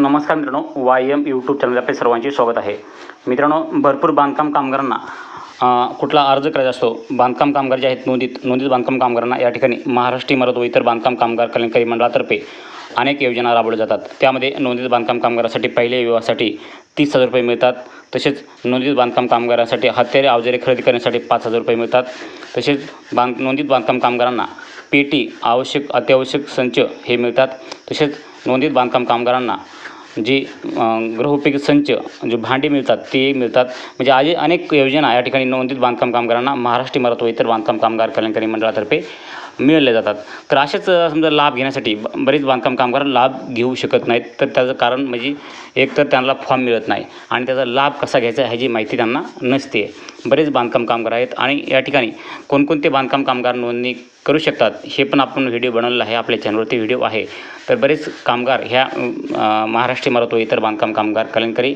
नमस्कार मित्रांनो Y M YouTube channel आपले सर्वांचे स्वागत आहे. मित्रांनो भरपूर बांधकाम कामगारांना कुठला अर्ज करायचा असतो बांधकाम कामगार जे आहेत नोंदीत नोंदीत बांधकाम कामगारांना या ठिकाणी महाराष्ट्र इमारत व इतर बांधकाम कामगार कल्याणकारी मंडळातर्फे अनेक योजना राबवल्या जातात. त्यामध्ये नोंदणीत बांधकाम कामगारासाठी पहिल्या विवाहासाठी तीस हजार रुपये मिळतात. तसेच नोंदीत बांधकाम कामगारासाठी हत्यारे अवजारे खरेदी करण्यासाठी पाच हजार रुपये मिळतात. तसेच बांध नोंदणीत बांधकाम कामगारांना पेटी आवश्यक अत्यावश्यक संच हे मिळतात. तसेच नोंदीत बांधकाम कामगारांना जी गृहोपयोगी संच जे भांडी मिळतात ते मिळतात. म्हणजे आज अनेक योजना या ठिकाणी नोंदणीत बांधकाम कामगारांना महाराष्ट्र इमारत व इतर बांधकाम कामगार कल्याणकारी मंडळातर्फे मिळवले जातात. तर असेच समजा लाभ घेण्यासाठी बरेच बांधकाम कामगार लाभ घेऊ शकत नाहीत. तर त्याचं कारण म्हणजे एक तर त्यांना फॉर्म मिळत नाही आणि त्याचा लाभ कसा घ्यायचा ह्याची माहिती त्यांना नसते. बरेच बांधकाम कामगार आहेत आणि या ठिकाणी कोणकोणते बांधकाम कामगार नोंदणी करू शकतात हे पण आपण व्हिडिओ बनवलेला आहे. आपल्या चॅनलवरती व्हिडिओ आहे. तर बरेच कामगार ह्या महाराष्ट्रीय महाराष्ट्र इमारत व इतर बांधकाम कामगार कलंकरी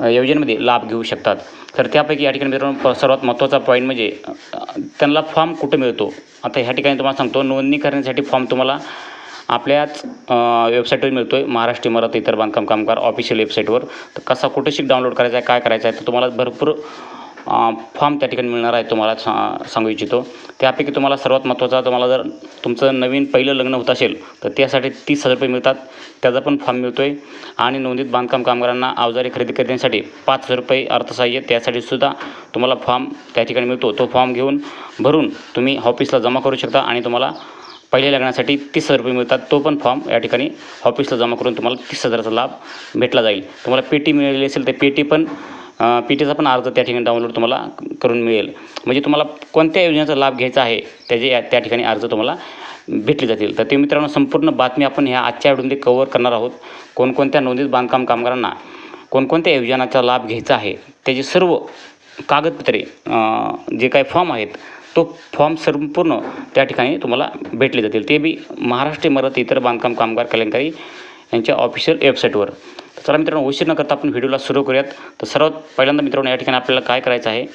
योजनेमध्ये लाभ घेऊ शकतात. तर त्यापैकी या ठिकाणी मित्रांनो सर्वात महत्त्वाचा पॉईंट म्हणजे त्यांना फॉर्म कुठं मिळतो? आता ह्या ठिकाणी तुम्हाला सांगतो नोंदणी करण्यासाठी फॉर्म तुम्हाला आपल्याच वेबसाईटवर मिळतो आहे महाराष्ट्र इमारत इतर बांधकाम कामगार ऑफिशियल वेबसाईटवर तर कसा कुठं डाउनलोड करायचा आहे काय करायचं आहे तर तुम्हाला भरपूर फॉर्म त्या ठिकाणी मिळणार आहे तुम्हाला सा सांगू इच्छितो. त्यापैकी तुम्हाला सर्वात महत्त्वाचा तुम्हाला जर तुमचं नवीन पहिलं लग्न होत असेल तर त्यासाठी तीस हजार रुपये मिळतात. त्याचा पण फॉर्म मिळतो आहे आणि नोंदीत बांधकाम कामगारांना अवजारे खरेदी करण्यासाठी पाच हजार रुपये अर्थसहाय्य त्यासाठी सुद्धा तुम्हाला फॉर्म त्या ठिकाणी मिळतो. तो फॉर्म घेऊन भरून तुम्ही ऑफिसला जमा करू शकता आणि तुम्हाला पहिल्या लग्नासाठी तीस हजार रुपये मिळतात. तो पण फॉर्म या ठिकाणी ऑफिसला जमा करून तुम्हाला तीस हजाराचा लाभ भेटला जाईल. तुम्हाला पेटी मिळाली असेल तर पेटी पण पी टीचा पण अर्ज त्या ठिकाणी डाउनलोड तुम्हाला करून मिळेल. म्हणजे तुम्हाला कोणत्या योजनेचा लाभ घ्यायचा आहे त्याचे या- त्या ठिकाणी अर्ज तुम्हाला भेटले जातील. तर ते मित्रांनो संपूर्ण बातमी आपण ह्या आजच्या व्हिडिओमध्ये कव्हर करणार आहोत. कोणकोणत्या नोंदीत बांधकाम कामगारांना कोणकोणत्या योजनाचा लाभ घ्यायचा आहे त्याचे सर्व कागदपत्रे जे काही फॉर्म आहेत तो फॉर्म संपूर्ण त्या ठिकाणी तुम्हाला भेटले जातील. ते बी महाराष्ट्र इमारत इतर बांधकाम कामगार कल्याणकारी यांच्या ऑफिशियल वेबसाईटवर चला मित्रांनो उशीर न करता आपण व्हिडिओला सुरू करूयात. तर सर्वात पहिल्यांदा मित्रांनो या ठिकाणी आपल्याला काय करायचं आहे?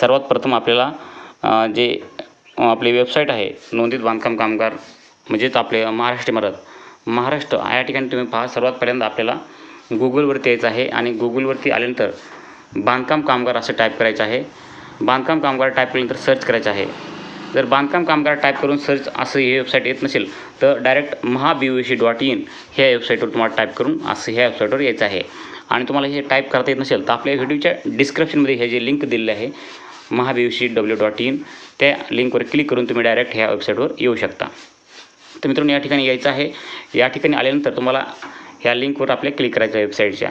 सर्वात प्रथम आपल्याला जे आपली वेबसाईट आहे नोंदीत बांधकाम कामगार म्हणजेच आपले महाराष्ट्र इमारत. महाराष्ट्र या ठिकाणी तुम्ही पहा सर्वात पहिल्यांदा आपल्याला गुगलवरती यायचं आहे आणि गुगलवरती आल्यानंतर बांधकाम कामगार असं टाईप करायचं आहे. बांधकाम कामगार टाईप केल्यानंतर सर्च करायचं आहे. जर बांधकाम कामगार टाईप करून सर्च असं हे वेबसाईट येत नसेल तर direct Maha B dot in ह्या वेबसाईटवर तुम्हाला टाईप करून असं ह्या वेबसाईटवर यायचं आहे. आणि तुम्हाला हे टाईप करता येत नसेल तर आपल्या व्हिडिओच्या डिस्क्रिप्शनमध्ये हे जे लिंक दिलेले आहे Maha B W dot in त्या लिंकवर क्लिक करून तुम्ही डायरेक्ट ह्या वेबसाईटवर येऊ शकता. तर मित्रांनो या ठिकाणी यायचं आहे. या ठिकाणी आल्यानंतर तुम्हाला ह्या लिंकवर आपल्या क्लिक करायचं आहे वेबसाईटच्या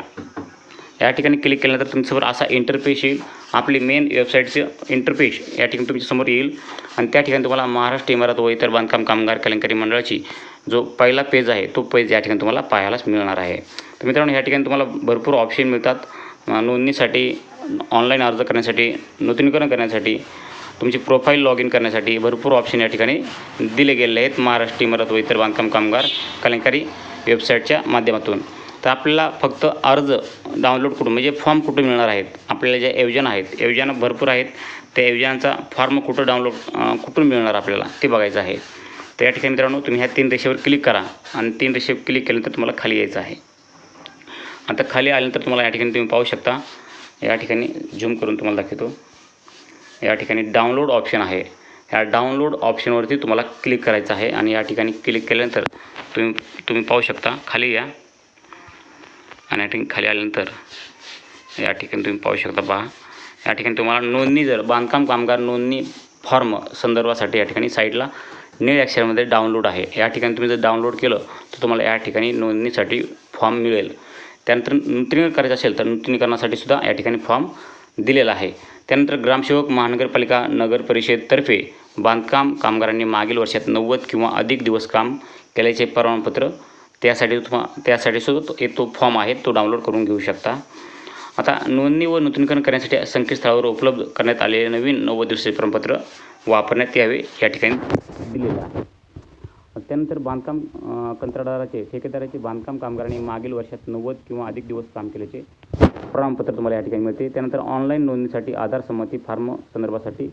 या ठिकाणी क्लिक केल्यानंतर तुमच्यासमोर असा इंटरपेश येईल. आपली मेन वेबसाईटचं इंटरपेश या ठिकाणी तुमच्यासमोर येईल. आणि त्या ठिकाणी तुम्हाला महाराष्ट्र इमारत व इतर बांधकाम कामगार कलंकारी मंडळाची जो पहिला पेज आहे तो पेज या ठिकाणी तुम्हाला पाहायलाच मिळणार आहे. तर मित्रांनो या ठिकाणी तुम्हाला भरपूर ऑप्शन मिळतात. नोंदणीसाठी ऑनलाईन अर्ज करण्यासाठी नूतनीकरण करण्यासाठी तुमची प्रोफाईल लॉग इन करण्यासाठी भरपूर ऑप्शन या ठिकाणी दिले गेलेले आहेत महाराष्ट्र इमारत व इतर बांधकाम कामगार कलंकारी वेबसाईटच्या माध्यमातून. तर आपल्याला फक्त अर्ज डाउनलोड करून म्हणजे फॉर्म कुठे मिळणार आहेत? आपल्याला ज्या योजना आहेत योजना भरपूर आहेत. त्या योजनांचा फॉर्म कुठं डाउनलोड कुठून मिळणार आपल्याला? ते बघायचं आहे. तर या ठिकाणी मित्रांनो तुम्ही ह्या तीन रेषेवर क्लिक करा आणि तीन रेषेवर क्लिक केल्यानंतर तुम्हाला खाली यायचं आहे. आता खाली आल्यानंतर तुम्हाला या ठिकाणी तुम्ही पाहू शकता. या ठिकाणी झूम करून तुम्हाला दाखवतो. या ठिकाणी डाउनलोड ऑप्शन आहे. ह्या डाउनलोड ऑप्शनवरती तुम्हाला क्लिक करायचं आहे आणि या ठिकाणी क्लिक केल्यानंतर तुम्ही तुम्ही पाहू शकता खाली या. आणि या ठिकाणी खाली आल्यानंतर या ठिकाणी तुम्ही पाहू शकता पहा. या ठिकाणी तुम्हाला नोंदणी जर बांधकाम कामगार नोंदणी फॉर्म संदर्भासाठी या ठिकाणी साईडला निळ अक्षरामध्ये डाउनलोड आहे. या ठिकाणी तुम्ही जर डाउनलोड केलं तर तुम्हाला या ठिकाणी नोंदणीसाठी फॉर्म मिळेल. त्यानंतर नूतनीकरण करायचं असेल तर नूतनीकरणासाठी सुद्धा या ठिकाणी फॉर्म दिलेला आहे. त्यानंतर ग्रामसेवक महानगरपालिका नगर परिषदेतर्फे बांधकाम कामगारांनी मागील वर्षात नव्वद किंवा अधिक दिवस काम केल्याचे प्रमाणपत्र त्यासाठी तुम्हा त्यासाठी सुद्धा तो एक तो फॉर्म आहे तो डाउनलोड करून घेऊ शकता. आता नोंदणी व नूतनीकरण करण्यासाठी संकेतस्थळावर उपलब्ध करण्यात आलेले नवीन नव्वद दिवसाचे प्रमाणपत्र वापरण्यात यावे या ठिकाणी दिलेलं आहे. त्यानंतर बांधकाम कंत्राटदाराचे ठेकेदाराचे बांधकाम कामगारांनी मागील वर्षात नव्वद किंवा अधिक दिवस काम केल्याचे प्रमाणपत्र तुम्हाला या ठिकाणी मिळते. त्यानंतर ऑनलाईन नोंदणीसाठी आधार संमती फॉर्म संदर्भासाठी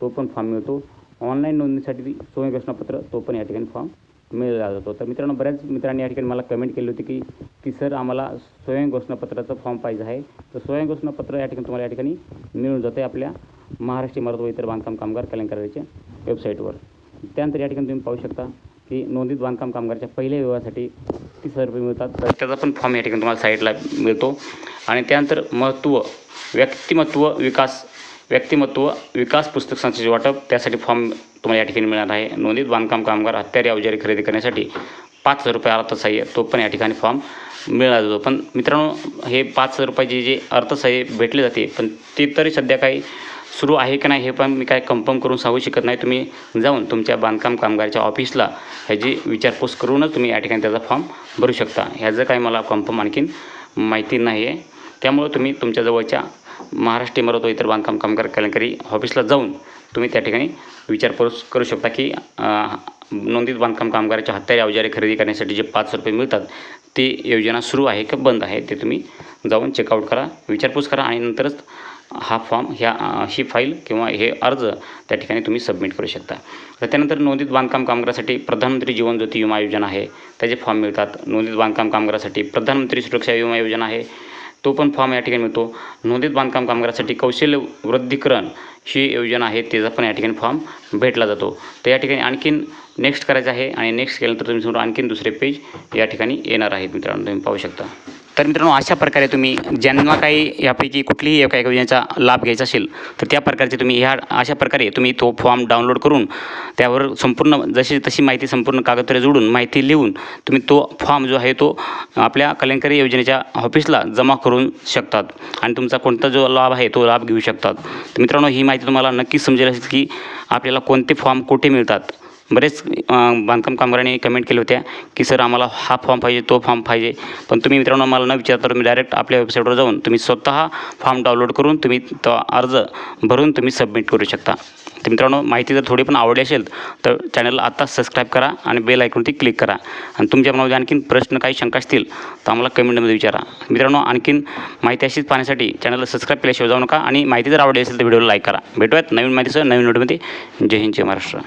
तो पण फॉर्म मिळतो. ऑनलाईन नोंदणीसाठी सोय घोषणापत्र तो पण या ठिकाणी फॉर्म मिळाला जातो. तर मित्रांनो बऱ्याच मित्रांनी या ठिकाणी मला कमेंट केली होती की की सर आम्हाला स्वयं घोषणापत्राचं फॉर्म पाहिजे आहे. तर स्वयं घोषणापत्र या ठिकाणी तुम्हाला या ठिकाणी मिळून जातं. आहे आपल्या महाराष्ट्र इमारत व इतर बांधकाम कामगार कल्याण कार्यालयाच्या वेबसाईटवर त्यानंतर या ठिकाणी तुम्ही पाहू शकता की नोंदीत बांधकाम कामगारच्या पहिल्या विवाहासाठी तीस हजार रुपये मिळतात. तर त्याचा पण फॉर्म या ठिकाणी तुम्हाला साईटला मिळतो. आणि त्यानंतर महत्त्व व्यक्तिमत्व विकास व्यक्तिमत्व विकास पुस्तक संस्थेचे वाटप त्यासाठी फॉर्म तुम्हाला या ठिकाणी मिळणार आहे. नोंदीत बांधकाम कामगार हत्यारी अवजारी खरेदी करण्यासाठी पाच हजार रुपये अर्थसहाय्य तो पण या ठिकाणी फॉर्म मिळाला जातो पण मित्रांनो हे पाच हजार रुपयाचे जे अर्थसहाय्य भेटले जाते पण ते तरी सध्या काही सुरू आहे की नाही हे पण मी काय कन्फर्म करून सांगू शकत नाही. तुम्ही जाऊन तुमच्या बांधकाम कामगारच्या ऑफिसला ह्याची विचारपूस करूनच तुम्ही या ठिकाणी त्याचा फॉर्म भरू शकता. ह्याचं काही मला कन्फर्म आणखीन माहिती नाही आहे त्यामुळं तुम्ही तुमच्या जवळच्या महाराष्ट्र इमारत व इतर बांधकाम कामगार कल्याणकारी ऑफिसला जाऊन तुम्ही त्या ठिकाणी विचारपूस करू शकता की नोंदीत बांधकाम कामगाराच्या हत्यारी अवजारे खरेदी करण्यासाठी जे पाच रुपये मिळतात ती योजना सुरू आहे का बंद आहे ते तुम्ही जाऊन चेकआउट करा विचारपूस करा आणि नंतरच हा फॉर्म ह्या ही फाईल किंवा हे अर्ज त्या ठिकाणी तुम्ही सबमिट करू शकता. तर त्यानंतर नोंदीत बांधकाम कामगारासाठी प्रधानमंत्री जीवन ज्योती विमा योजना आहे. त्याचे फॉर्म मिळतात. नोंदीत बांधकाम कामगारासाठी प्रधानमंत्री सुरक्षा विमा योजना आहे. तो पण फॉर्म या ठिकाणी मिळतो. नोंदीत बांधकाम कामगारासाठी कौशल्य वृद्धिकरण ही योजना आहे त्याचा पण या ठिकाणी फॉर्म भेटला जातो. तर या ठिकाणी आणखीन नेक्स्ट करायचं आहे आणि नेक्स्ट केल्यानंतर तुम्ही समोर आणखीन दुसरे पेज या ठिकाणी येणार आहेत मित्रांनो तुम्ही पाहू शकता. तर मित्रांनो अशा प्रकारे तुम्ही ज्यांना काही यापैकी कुठलीही एका योजनेचा लाभ घ्यायचा असेल तर त्या प्रकारचे तुम्ही ह्या अशा प्रकारे तुम्ही तो फॉर्म डाउनलोड करून त्यावर संपूर्ण जशी तशी माहिती संपूर्ण कागदपत्रे जोडून माहिती लिहून तुम्ही तो फॉर्म जो आहे तो आपल्या कल्याणकारी योजनेच्या ऑफिसला जमा करून शकतात आणि तुमचा कोणता जो लाभ आहे तो लाभ घेऊ शकतात. तर मित्रांनो ही माहिती तुम्हाला नक्कीच समजेल असेल की आपल्याला कोणते फॉर्म कुठे मिळतात. बरेच बांधकाम कामगारांनी कमेंट केल्या होत्या की सर आम्हाला हा फॉर्म पाहिजे तो फॉर्म पाहिजे. पण तुम्ही मित्रांनो मला न विचारता तुम्ही डायरेक्ट आपल्या वेबसाईटवर जाऊन तुम्ही स्वतः फॉर्म डाउनलोड करून तुम्ही तो अर्ज भरून तुम्ही सबमिट करू शकता. तर मित्रांनो माहिती जर थोडी पण आवडली असेल तर चॅनलला आत्ताच सबस्क्राईब करा आणि बेल आयकॉनवरती क्लिक करा. आणि तुमच्या मनामध्ये आणखीन प्रश्न काही शंका असतील तर आम्हाला कमेंटमध्ये विचारा. मित्रांनो आणखीन माहिती अशीच पाहण्यासाठी चॅनलला सबस्क्राईब केल्याशिवाय जाऊ नका आणि माहिती जर आवडली असेल तर व्हिडिओला लाईक करा. भेटूयात नवीन माहितीसह नवीन व्हिडिओमध्ये जय हिंद जय महाराष्ट्र.